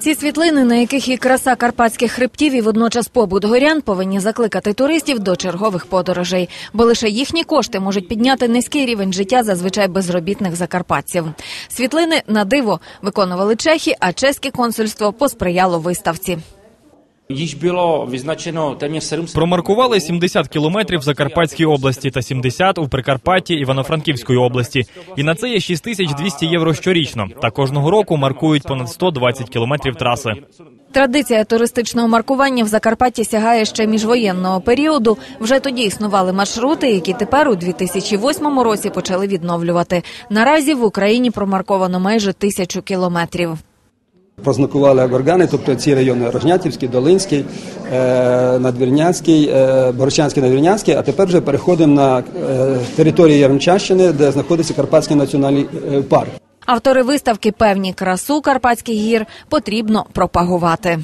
Ці світлини, на яких і краса карпатських хребтів, і водночас побут горян, повинні закликати туристів до чергових подорожей, бо лише їхні кошти можуть підняти низький рівень життя зазвичай безробітних закарпатців. Світлини на диво виконували чехи, а чеське консульство посприяло виставці. Již bylo vyznačeno téměř 700 Промаркували 70 кілометрів в Закарпатській області та 70 у Прикарпатті Івано-Франківської області. І на це є 6200 євро щорічно. Та кожного року маркують понад 120 кілометрів траси. Традиція туристичного маркування в Закарпатті сягає ще міжвоєнного періоду. Вже тоді існували маршрути, які тепер у 2008 році почали відновлювати. Наразі в Україні промарковано майже тисячу кілометрів. Познакували горгани, тобто ці райони Рожнятівський, Долинський, е, Надвірнянський, е, Борщанський, Надвірнянський, а тепер вже переходимо на е, територію Яремчащини, де знаходиться Карпатський національний парк. Автори виставки певні красу Карпатських гір потрібно пропагувати.